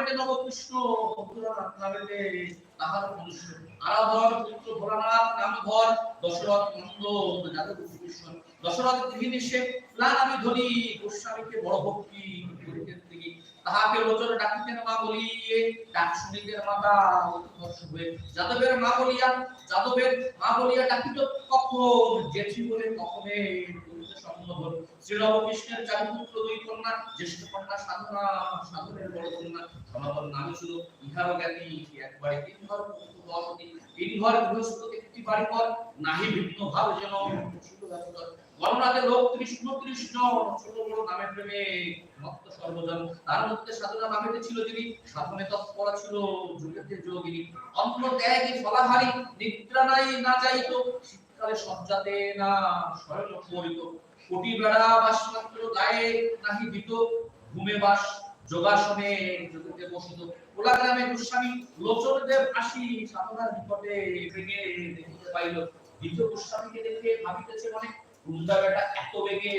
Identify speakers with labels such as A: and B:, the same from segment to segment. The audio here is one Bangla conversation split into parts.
A: নামেতে নবকৃষ্ণ ভোলানাথ নামেতে তাহার মনুষ্য আরাধর পুত্র ভোলানাথ নামধর দশরথ নন্দ যাদব কৃষ্ণ। দশরথ গৃহিণী সে প্লান আমি ধরি গোস্বামীকে বড় ভক্তি করিতেন তিনি তাহাকে লোচনে ডাকিতেন মা বলিয়ে, ডাক শুনিতেন মাতা অতিবর্ষ হয়ে, যাদবের মা বলিয়া, যাদবের মা বলিয়া ডাকিত কখন? জেঠি বলে কখনে করিতে সম্বোধন শ্রীরাম পুত্র দুই কন্যা, জ্যেষ্ঠ কন্যা সাধনা, সাধনের বড় কন্যা। সনাতন নামে ছিল ইহারও জ্ঞানী একবারে তিন ঘর তিন ঘর গৃহস্থ একটি বাড়ি পর নাহি ভিন্ন ভাব যেন ছিল দামোদর। গণনাথের লোক কৃষ্ণ কৃষ্ণ ছোট বড় নামে প্রেমে ভক্ত সর্বজন। তার মধ্যে সাধনা নামেতে ছিল যিনি, সাধনে তৎপরা ছিল যুগেতে যোগিনী। অন্ন ত্যাগী ফলাহারি, নিদ্রা নাই, না যাইতো, শীতকালে সজ্জাতে করিত কোটি বেড়া বাস মাত্র গায়ে নাহি দিত, ঘুমে বাস যোগাসনে যোগিতে বসিত। ওলা গ্রামে গোস্বামী লোচন দেব আসি, সাধনার নিকটে ভেঙে দেখিতে পাইল। দ্বিতীয় গোস্বামীকে দেখে ভাবিতেছে মনে টুন্ডা বেটা এত বেগে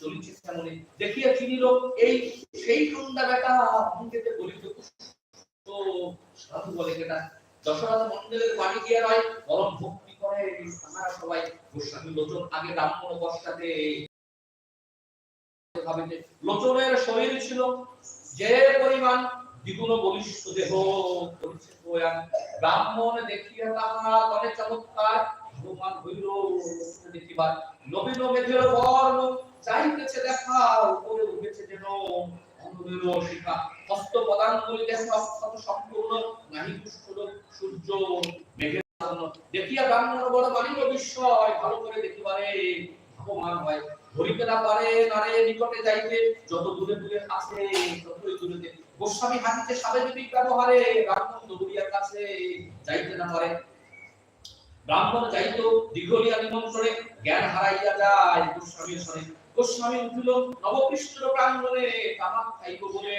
A: চলিছে কেমনে দেখিয়া চিনিল, এই সেই টুন্ডা বেটা অঙ্কেতে বলিত তো সাধু বলে কেটা। দশরথ মন্দিরের বাড়ি গিয়ে ভক্তি করে সবাই গোস্বামী লোচন আগে ব্রাহ্মণ অবস্থাতে ভাবিতে লোচনের শরীর ছিল, যে পরিমাণ দ্বিগুণ বলিষ্ঠ দেহ ব্রাহ্মণ দেখিয়া তাহা গণে চমৎকার ভগবান হইল। দেখিবার নবীন মেঘের বর্ণ চাইতেছে দেখা উপরে উঠেছে যেন শিখা। হস্ত পদাঙ্গুলি দেখা অক্ষত সম্পূর্ণ, নাহি সূর্য মেঘের দেখিয়া ব্রাহ্মণ বড় মানিল বিস্ময়, ভালো করে দেখিবারে ভগবান হয়। না পারে নিকটে যাইতে, যত দূরে দূরে আছে, ততই গোস্বামী হাতিতে ব্যবহারে ব্রাহ্মণ দৌড়িয়ার কাছে যাইতে না পারে। ব্রাহ্মণ যাইতো নিমন্ত্রণে জ্ঞান হারাইয়া যায় গোস্বামীর গোস্বামী উঠিল, নবকৃষ্ণের প্রাঙ্গণে তাহার খাইব বলে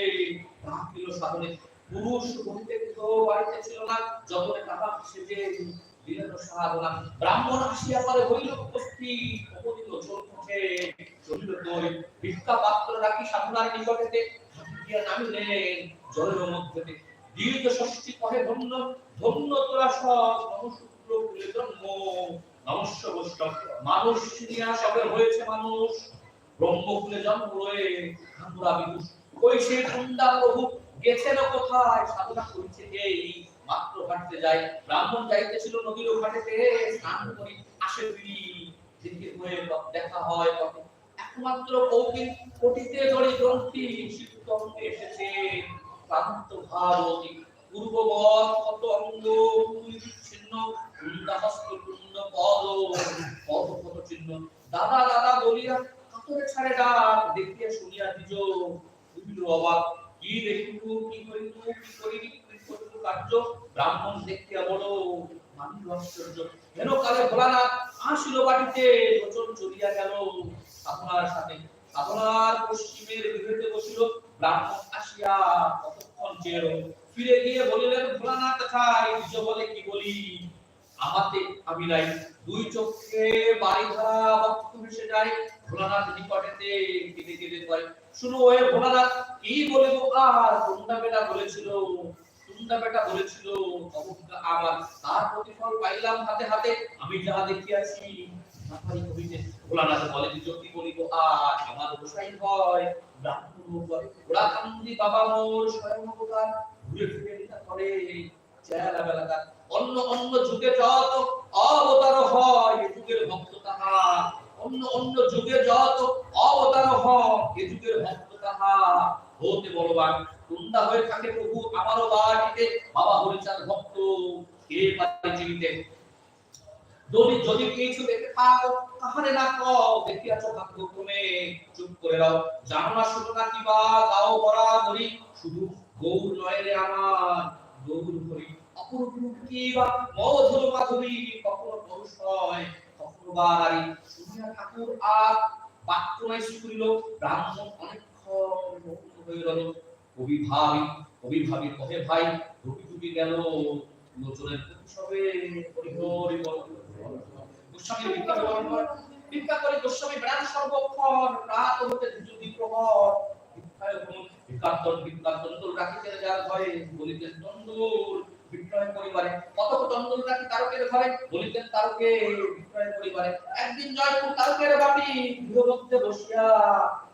A: ডাকিল সাধনে। পুরুষ বলিতে তো বাড়িতে ছিল না, যতনে তাহা সেজে দিলেন সাধনা। ব্রাহ্মণ আসিয়া পরে হইল উপস্থিত কুলে জন্ম। হয়েছে মানুষ। ব্রহ্মকুলে জন্ম রয়ে খান্দুরা বিদুষ। ওই সে ঠান্ডা প্রভু? গেছে কোথায়? সাধনা করেছে মাত্র ঘাটতে যায়। ব্রাহ্মণ যাইতেছিল নদীর ঘাটেতে স্নান করি আসে ফিরি যেতে হয়ে দেখা হয় কখন একমাত্র কৌকিল কোটিতে জড়ি গ্রন্থি অঙ্গে এসেছে। ক্লান্ত ভাবতী পূর্ববৎ কত অঙ্গ ছিন্ন কুন্দা হস্ত কুন্দ পদ পদ পদ চিহ্ন দাদা দাদা বলিয়া কাতরে ছাড়ে ডাক, দেখিয়া শুনিয়া দিজ। বুঝিল অবাক, কি দেখিব, কি করিব, কি করিবি কি করিব কার্য, ব্রাহ্মণ দেখিয়া মানিল আশ্চর্য হেন কালে ভোলানাথ আসিল বাটিতে? বচন চলিয়া গেল সাধনার সাথে। সাধনার পশ্চিমের বিভেদে বসিল ব্রাহ্মণ আসিয়া কতক্ষণ ফিরে গিয়ে বলিলেন বলে কি বলি? আমাতে আমি নাই। দুই বক্ষ ভেসে যায়। ভোলানাথ নিকটেতে কেঁদে কেঁদে কয় শুনো ভোলানাথ, কি বলে আর বেটা বলেছিল বেটা বলেছিল আমার তার প্রতিফল পাইলাম হাতে হাতে। আমি যাহা দেখিয়াছি কবিতে ভোলানাথ বলে বলিব আমার হয়। ব্রাহ্মণ ওরা কান্দি বাবা মোর স্বয়ং অবতার। ঘুরে ফিরে করে চেহারা বেলাকার অন্য অন্য যুগে যত অবতার হয় এ যুগের ভক্ত তাহা অন্য অন্য যুগে যত অবতার হয় এ যুগের ভক্ত তাহা হতে বলবান কুন্দা হয়ে থাকে প্রভু আমারও বাড়িতে বাবা হরিচাঁদ ভক্ত, কে পারে যদি যদি কিছু দেখে থাকো তাহলে না কও। চুপ করে জানো না শুধু না কি বা গাও বরাবরই শুধু গৌর নয় রে আমার, গৌর হরি। অপরূপ রূপ কি বা? মধুর মাধুরী কখনো পরুষ হয় কখনো বা নারী। শুনিয়া ঠাকুর আর বাক্য ব্রাহ্মণ অনেকক্ষণ মৌন হয়ে রইল কবি ভাবি কবি ভাবি কহে ভাই, রুটি টুটি গেল, লোচনের উৎসবে হরি হরি ভিক্ষা গ্রহণ ভিক্ষা করে গোস্বামী বেড়ান সর্বক্ষণ, রাত হতে যদি প্রহর। ভিক্ষায় ভ্রমণ ভিক্ষার্থন ভিক্ষার্থন তো রাখিতে যার ঘরে বলিতেন তন্দুর বিক্রয় পরিবারে। কতক তন্দুর নাকি তারকের ঘরে, বলিতেন তারকে বিক্রয় পরিবারে। একদিন জয়পুর তারকের বাটি গৃহমধ্যে বসিয়া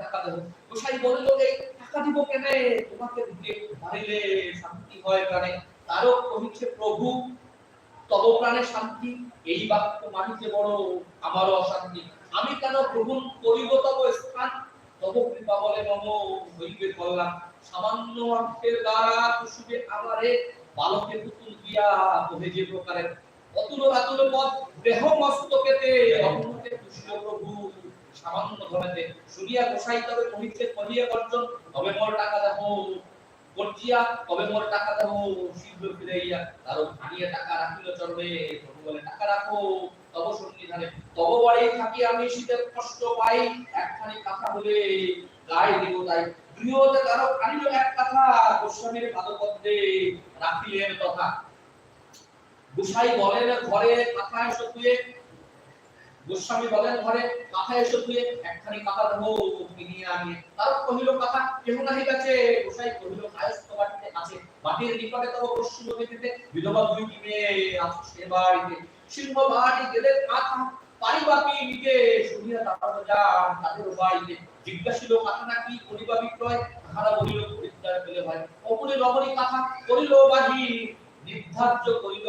A: টাকা গোসাই বলিল টাকা দিব কেনে? তোমাকে পারিলে শান্তি হয় প্রাণে। তারক কহিছে, প্রভু, তব প্রাণে শান্তি। এই বাক্য বড় আমারও অশান্তি। আমি কেন করিব তব স্থান? তব কৃপা বলে মম হইবে কল্যাণ। সামান্য অর্থের দ্বারা কুসুমে আমারে বালকে পুতুল দিয়া বহে যে প্রকারে অতুল রাতুল পথ দেহ মস্তকেতে অগ্নতে খুশি প্রভু। সামান্য ধরেতে শুনিয়া গোসাই তবে কহিয়া তবে মোর টাকা তবে মোর টাকা শীঘ্র তারও ভানিয়া টাকা রাখিল বলে, টাকা রাখো, তব তব থাকি আমি কষ্ট পাই, একখানি কথা বলে গায়ে দিব তাই, গৃহতে তারও আনিল এক কথা, গোস্বামীর পাদপদ্মে রাখিলেন তথা। গোসাই বলেন, ঘরে কথা তুই গোস্বামী বলেন, ঘরে কথা এসে তুই একখানি কথা দেবো কিনিয়ে আনিয়ে তার কহিল, কথা কেহ নাহি কাছে? গোসাই কহিল বাটিতে আছে। বাটির নিকটে তব পশ্চিম দিতে বিধবা দুইটি মেয়ে আছে সে বাড়িতে। সিংহ বাড়ি গেলে কথা পারিবা কি নিতে শুনিয়া যান তাদের বাড়িতে। জিজ্ঞাসিল কথা নাকি করিবা বিক্রয়? তাহারা বলিল পরিত্যাগ পেলে কথা করিল বাহি নির্ধার্য করিল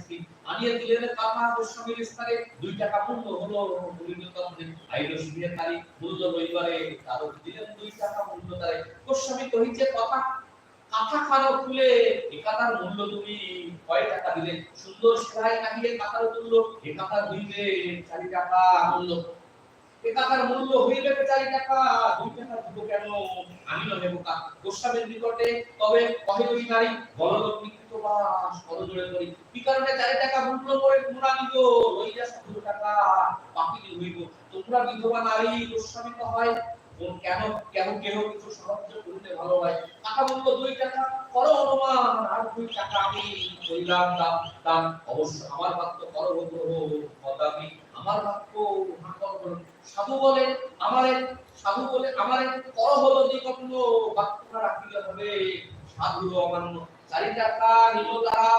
A: স্থির আনিয়ে দিলেন কাপা গোস্বামীর স্থানে। দুই টাকা মূল্য হলো তখন আইল শিবিরে তারি মূল্য রবিবারে তারও দিলেন দুই টাকা মূল্য তারে। গোস্বামী কহিছে, কথা, কাঁথা খানো খুলে একাতার মূল্য তুমি কয় টাকা দিলে? সুন্দর সেলাই কাহিয়ে কাতার মূল্য, এ কাতার হইবে চারি টাকা মূল্য। এ কাতার মূল্য হইবে চারি টাকা, দুই টাকা দিব কেন? আমি নহে বোকা গোস্বামীর নিকটে তবে কহিলই নারী বললোক নিকৃত বাস করজোড়ে করি কি কারণে চারি টাকা মূল্য করে তোমরা নিব? লইয়া সতেরো টাকা, বাকি হইব? তোমরা বিধবা নারী, গোস্বামী তো হয়। কোন কেন, কেহ কিছু সাহায্য করিতে ভালো হয় টাকা মূল্য দুই টাকা, করো অনুমান, আর দুই টাকা আমি কইলাম দাম অবশ্য আমার বাক্য করো হতো কদামি আমার বাক্য সাধু বলে, আমারে সাধু বলে, আমারে কর হলো যে কখনো বাক্যটা রাখিলে হবে। সাধু অমান্য চারি টাকা নিল তারা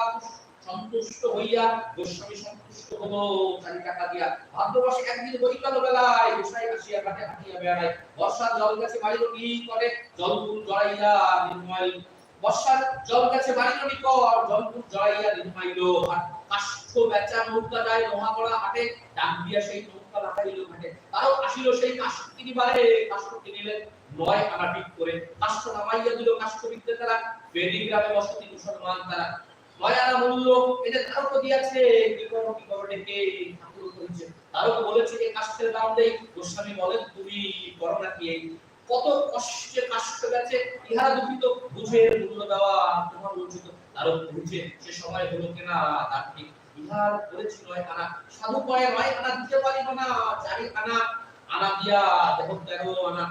A: সন্তুষ্ট হইয়া গোস্বামী সন্তুষ্ট হলো চারি টাকা দিয়া ভাদ্রমাসে একদিন বৈকাল বেলায় গোসাই আসিয়া কাটে হাঁটিয়া বেড়ায়। বর্ষার জল গাছে বাড়ির কি করে জলপুর জড়াইয়া নির্মল। বর্ষার জল গেছে বাড়ির নিকট জলপুর জড়াইয়া নির্মাইল আর কাষ্ঠ যায় মহাকড়া হাটে, ডাক দিয়া সেই ঘাটে। তারও আসিল সেই কাষ্ঠ কাষ্ঠ নয় করে। কাষ্ঠ নামাইয়া দিল কাষ্ঠ বিক্রেতারা বেদি গ্রামে বসতি মুসলমান তারা। দিয়াছে কি করো কি করো, ডেকে ঠাকুর তারও বলেছে এই কাষ্ঠের দাম দেই গোস্বামী বলেন, তুমি করো নাকি এই? কত কষ্টে কাষ্ট গেছে, ইহারা দুঃখিত। বুঝে মূল্য দেওয়া তোমার উচিত তারও বুঝে সে সময় হলো কিনা, তার ঠিক বিহার করেছিল আনা সাধু পায়ে নয় আনা, দিতে পারিব না চারি আনা আনা দিয়া দেখো তেরো আনা।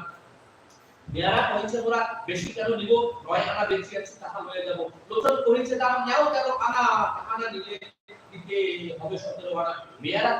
A: মেয়ারা কইছে ওরা বেশি কেন নিব? নয় আনা বেশি আছে, তাহা লয়ে যাব। লোকজন কইছে দাম নাও তেরো আনা আনা নিলে দিতে হবে সতেরো আনা? মেয়ারা